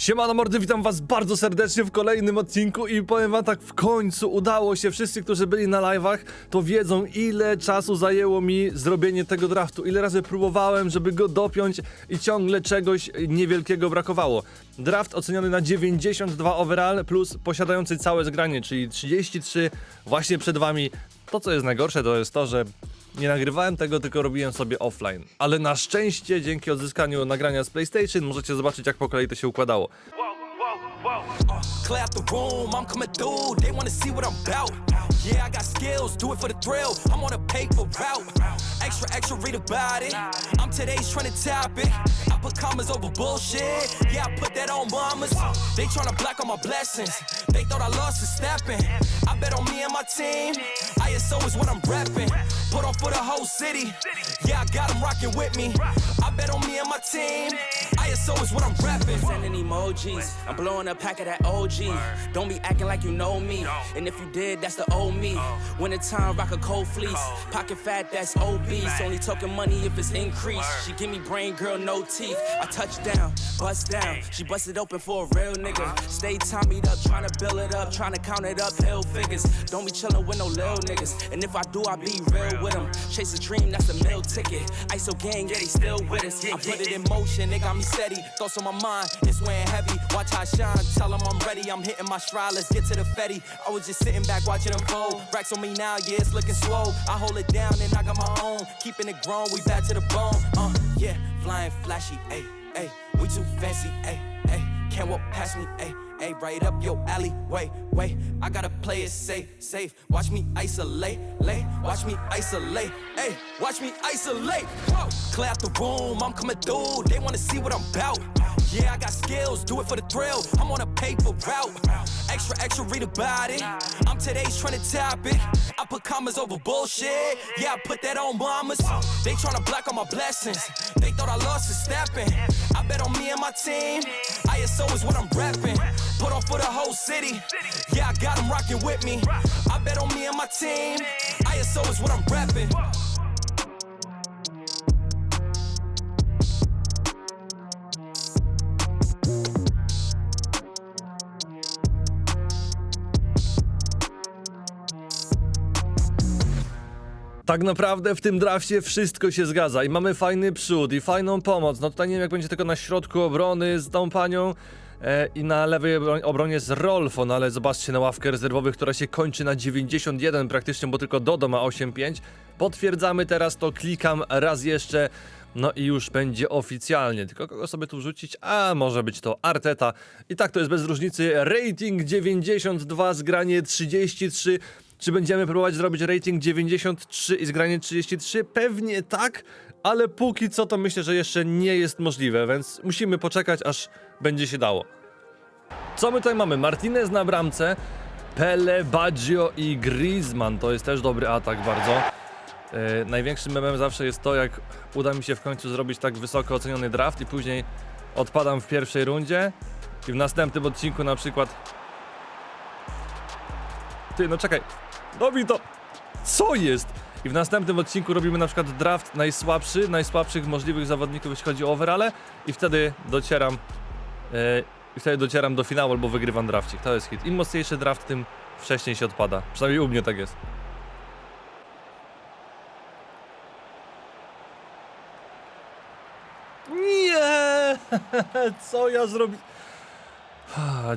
Siemano mordy, witam was bardzo serdecznie w kolejnym odcinku i powiem wam tak, w końcu udało się, wszyscy, którzy byli na live'ach, to wiedzą ile czasu zajęło mi zrobienie tego draftu, ile razy próbowałem, żeby go dopiąć i ciągle czegoś niewielkiego brakowało. Draft oceniony na 92 overall plus posiadający całe zgranie, czyli 33 właśnie przed wami. To co jest najgorsze to jest to, że nie nagrywałem tego, tylko robiłem sobie offline. Ale na szczęście, dzięki odzyskaniu nagrania z PlayStation, możecie zobaczyć, jak po kolei to się układało. Yeah, I got skills, do it for the thrill. I'm on a paper route. Extra, extra, read about it. I'm today's trending topic. I put commas over bullshit. Yeah, I put that on mamas. They tryna block all my blessings. They thought I lost for stepping. I bet on me and my team. ISO is what I'm repping. Put on for the whole city. Yeah, I got them rocking with me. I bet on me and my team. ISO is what I'm repping. Sending emojis. I'm blowing a pack of that OG. Don't be acting like you know me. And if you did, that's the old me. Oh. Winter time, rock a cold fleece. Oh. Pocket fat, that's obese. Only talking money if it's increased. She give me brain, girl, no teeth. I touch down, bust down. She busted open for a real nigga. Stay Tommy'd up, trying to build it up, trying to count it up, hill figures. Don't be chillin' with no lil niggas. And if I do, I be real with them. Chase a dream, that's a meal ticket. ISO gang, yeah, they still with us. I put it in motion, they got me steady. Thoughts on my mind, it's weighing heavy. Watch how I shine, tell them I'm ready. I'm hitting my stride, let's get to the fetty. I was just sitting back watching them fold. Racks on me now, yeah, it's looking swole. I hold it down and I got my own. Keeping it grown, we back to the bone. Uh, yeah, flying flashy, ayy, ayy. We too fancy, ayy, ayy. Can't walk past me, ayy. Ayy, right up your alley. Wait, wait, I gotta play it safe, safe. Watch me isolate, lay. Watch me isolate, ayy. Watch me isolate. Whoa. The room, I'm coming through. They wanna see what I'm about. Yeah, I got skills, do it for the thrill. I'm on a paper route. Extra, extra, read about it. I'm today's trending topic. I put commas over bullshit. Yeah, I put that on mamas. They tryna block all my blessings. They thought I lost for stepping. I bet on me and my team. ISO is what I'm rapping. Put on for the whole city. Yeah, I got them rocking with me. I bet on me and my team. ISO is what I'm repping. Tak naprawdę w tym drafcie wszystko się zgadza i mamy fajny przód i fajną pomoc. No tutaj nie wiem jak będzie tylko na środku obrony z tą panią e, i na lewej obro- obronie z Rolfo, no ale zobaczcie na ławkę rezerwowych, która się kończy na 91 praktycznie, bo tylko Dodo ma 8-5. Potwierdzamy teraz to, klikam raz jeszcze. No i już będzie oficjalnie. Tylko kogo sobie tu wrzucić? A może być to Arteta. I tak to jest bez różnicy. Rating 92, zgranie 33. Czy będziemy próbować zrobić rating 93 i zgranie 33? Pewnie tak, ale póki co to myślę, że jeszcze nie jest możliwe, więc musimy poczekać, aż będzie się dało. Co my tutaj mamy? Martinez na bramce, Pele, Baggio i Griezmann. To jest też dobry atak bardzo. E, największym memem zawsze jest to, jak uda mi się w końcu zrobić tak wysoko oceniony draft i później odpadam w pierwszej rundzie i w następnym odcinku na przykład... Ty, no czekaj. Robi to... Co jest? I w następnym odcinku robimy na przykład draft najsłabszy, najsłabszych możliwych zawodników, jeśli chodzi o overale i wtedy docieram... e, I wtedy docieram do finału albo wygrywam drafcik. To jest hit. Im mocniejszy draft, tym wcześniej się odpada. Przynajmniej u mnie tak jest. Nie! Co ja zrobię?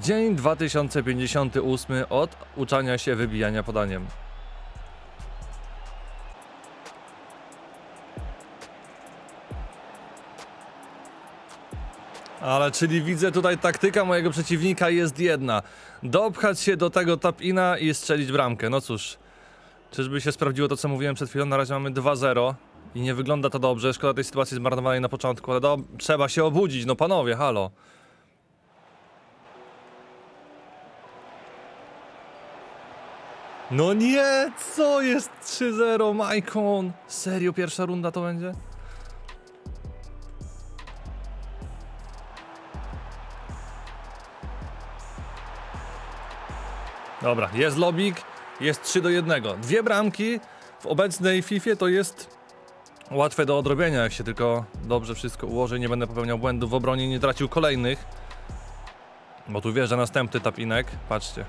Dzień 2058 od uczenia się wybijania podaniem. Ale czyli widzę tutaj taktyka mojego przeciwnika jest jedna. Dopchać się do tego tap-ina i strzelić bramkę. No cóż, czyżby się sprawdziło to co mówiłem przed chwilą? Na razie mamy 2-0 i nie wygląda to dobrze. Szkoda tej sytuacji zmarnowanej na początku, ale do... trzeba się obudzić, no panowie, halo. No nie, co jest 3-0, Maicon? Serio, pierwsza runda to będzie? Dobra, jest lobik, jest 3 do 1. Dwie bramki w obecnej FIFA to jest łatwe do odrobienia, jak się tylko dobrze wszystko ułoży, nie będę popełniał błędów w obronie, nie tracił kolejnych. Bo tu wjeżdża następny tapinek, patrzcie.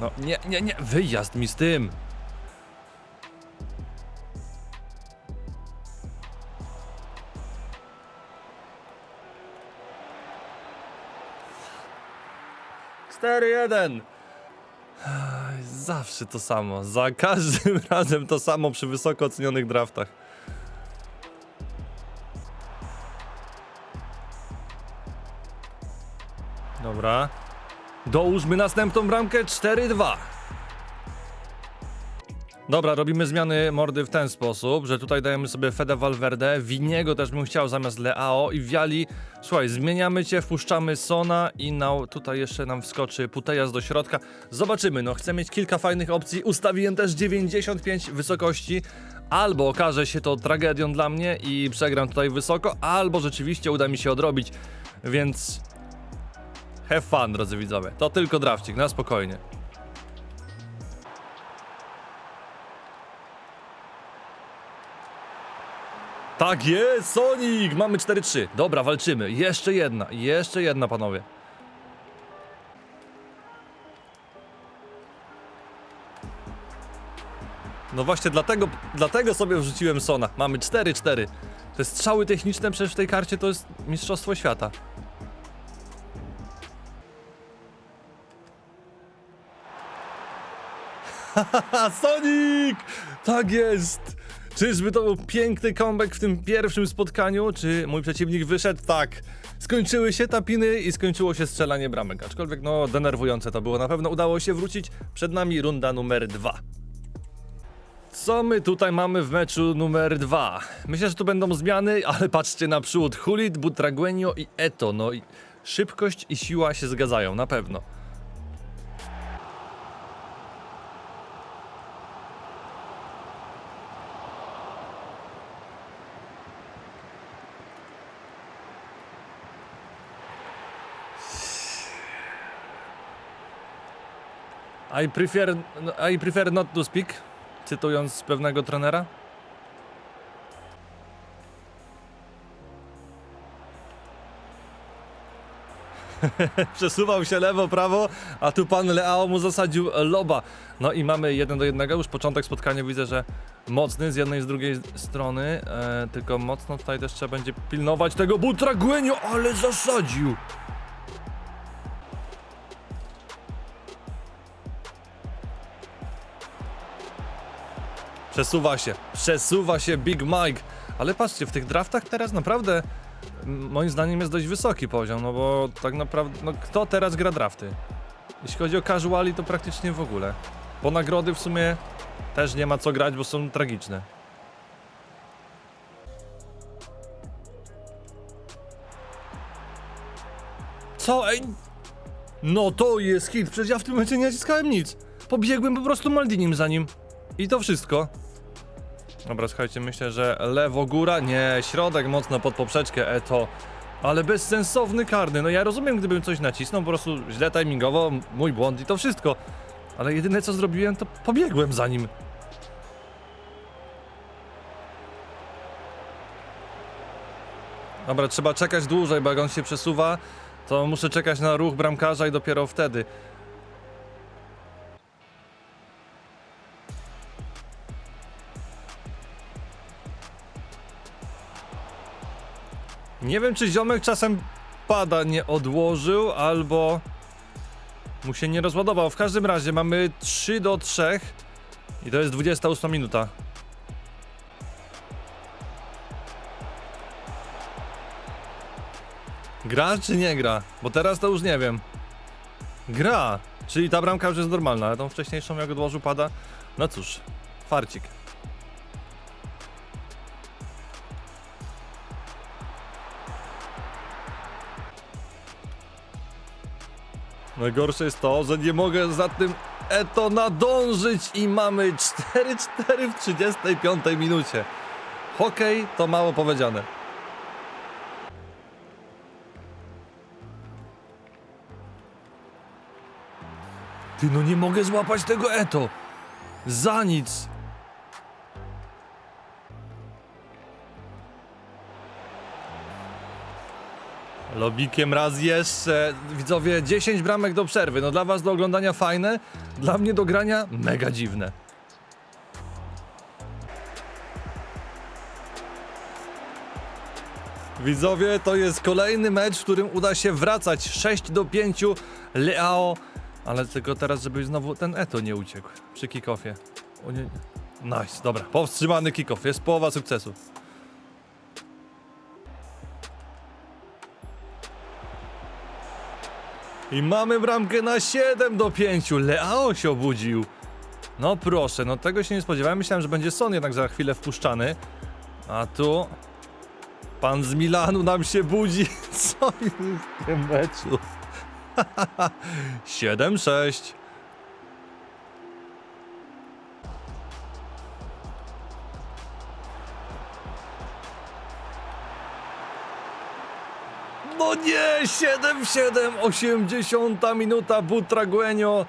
No, nie, nie, nie, wyjazd mi z tym! Cztery jeden. Zawsze to samo. Za każdym razem to samo przy wysoko ocenionych draftach. Dobra. Dołóżmy następną bramkę 4-2. Dobra, robimy zmiany mordy w ten sposób, że tutaj dajemy sobie Fede Valverde, Winiego też bym chciał zamiast Leao i Wiali. Słuchaj, zmieniamy cię, wpuszczamy Sona i na, tutaj jeszcze nam wskoczy Putejas do środka. Zobaczymy, no chcę mieć kilka fajnych opcji. Ustawiłem też 95 wysokości. Albo okaże się to tragedią dla mnie i przegram tutaj wysoko, albo rzeczywiście uda mi się odrobić. Więc have fun, drodzy widzowie. To tylko drafcik, na spokojnie. Tak jest, Sonic! Mamy 4-3. Dobra, walczymy. Jeszcze jedna, jeszcze jedna, panowie. No właśnie, dlatego, dlatego sobie wrzuciłem Sona. Mamy 4-4. Te strzały techniczne przecież w tej karcie to jest Mistrzostwo Świata. Sonic! Tak jest! Czyżby to był piękny comeback w tym pierwszym spotkaniu? Czy mój przeciwnik wyszedł? Tak. Skończyły się tapiny i skończyło się strzelanie bramek. Aczkolwiek, no, denerwujące to było. Na pewno udało się wrócić. Przed nami runda numer dwa. Co my tutaj mamy w meczu numer dwa? Myślę, że tu będą zmiany, ale patrzcie na przód. Hulit, Butragueño i Eto. No i szybkość i siła się zgadzają, na pewno. I prefer, I prefer not to speak, cytując pewnego trenera. Przesuwał się lewo, prawo, a tu pan Leao mu zasadził loba. No i mamy jeden do jednego, już początek spotkania widzę, że mocny z jednej i z drugiej strony, e, tylko mocno tutaj też trzeba będzie pilnować tego Butragueño, ale zasadził. Przesuwa się, przesuwa się Big Mike. Ale patrzcie, w tych draftach teraz naprawdę moim zdaniem jest dość wysoki poziom, no bo tak naprawdę, no kto teraz gra drafty? Jeśli chodzi o casuali, to praktycznie w ogóle. Po nagrody w sumie też nie ma co grać, bo są tragiczne. Co? Ej? No to jest hit, przecież ja w tym momencie nie naciskałem nic. Pobiegłem po prostu Maldinim za nim. I to wszystko. Dobra, słuchajcie, myślę, że lewo góra, nie, środek mocno pod poprzeczkę, e to. Ale bezsensowny karny, no ja rozumiem, gdybym coś nacisnął, po prostu źle timingowo, mój błąd i to wszystko. Ale jedyne co zrobiłem, to pobiegłem za nim. Dobra, trzeba czekać dłużej, bo jak on się przesuwa, to muszę czekać na ruch bramkarza i dopiero wtedy. Nie wiem, czy ziomek czasem pada nie odłożył, albo mu się nie rozładował. W każdym razie mamy 3 do 3 i to jest 28 minuta. Gra czy nie gra? Bo teraz to już nie wiem. Gra! Czyli ta bramka już jest normalna, ale tą wcześniejszą jak odłożył pada. No cóż, farcik. Najgorsze jest to, że nie mogę za tym Eto nadążyć i mamy 4-4 w 35 minucie. Hokej to mało powiedziane. Ty no nie mogę złapać tego Eto. Za nic. Lobikiem raz jeszcze. Widzowie, 10 bramek do przerwy. No dla was do oglądania fajne, dla mnie do grania mega dziwne. Widzowie, to jest kolejny mecz, w którym uda się wracać 6 do 5 Leao. Ale tylko teraz, żeby znowu ten Eto nie uciekł przy kickoffie. Nice, dobra. Powstrzymany kickoff, jest połowa sukcesu. I mamy bramkę na 7 do 5. Leao się obudził. No proszę, no tego się nie spodziewałem. Myślałem, że będzie Son jednak za chwilę wpuszczany. A tu pan z Milanu nam się budzi. Co jest w tym meczu? 7-6. 7-7, 80 minuta Butragueño.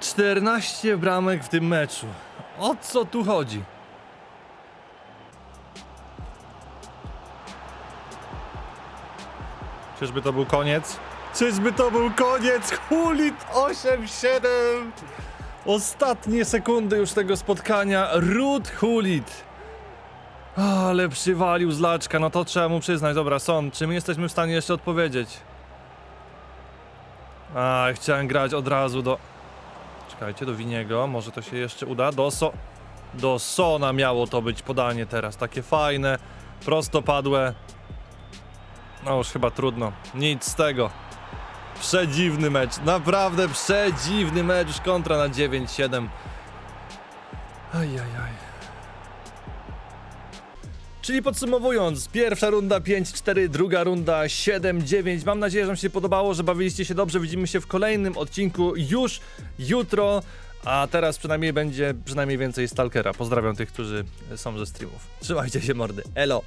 14 bramek w tym meczu. O co tu chodzi? Czyżby to był koniec? Czyżby to był koniec? Hulit 8-7! Ostatnie sekundy już tego spotkania. Rud Hulit. Ale przywalił z laczka, no to trzeba mu przyznać. Dobra, Son, czy my jesteśmy w stanie jeszcze odpowiedzieć? A, chciałem grać od razu do... Czekajcie, do Winiego, może to się jeszcze uda. Do So... Do Sona miało to być podanie teraz, takie fajne, prostopadłe. No już chyba trudno, nic z tego. Przedziwny mecz, naprawdę przedziwny mecz, kontra na 9-7. Ajajaj. Czyli podsumowując, pierwsza runda 5-4, druga runda 7-9. Mam nadzieję, że Wam się podobało, że bawiliście się dobrze. Widzimy się w kolejnym odcinku już jutro. A teraz przynajmniej będzie przynajmniej więcej Stalkera. Pozdrawiam tych, którzy są ze streamów. Trzymajcie się mordy. Elo!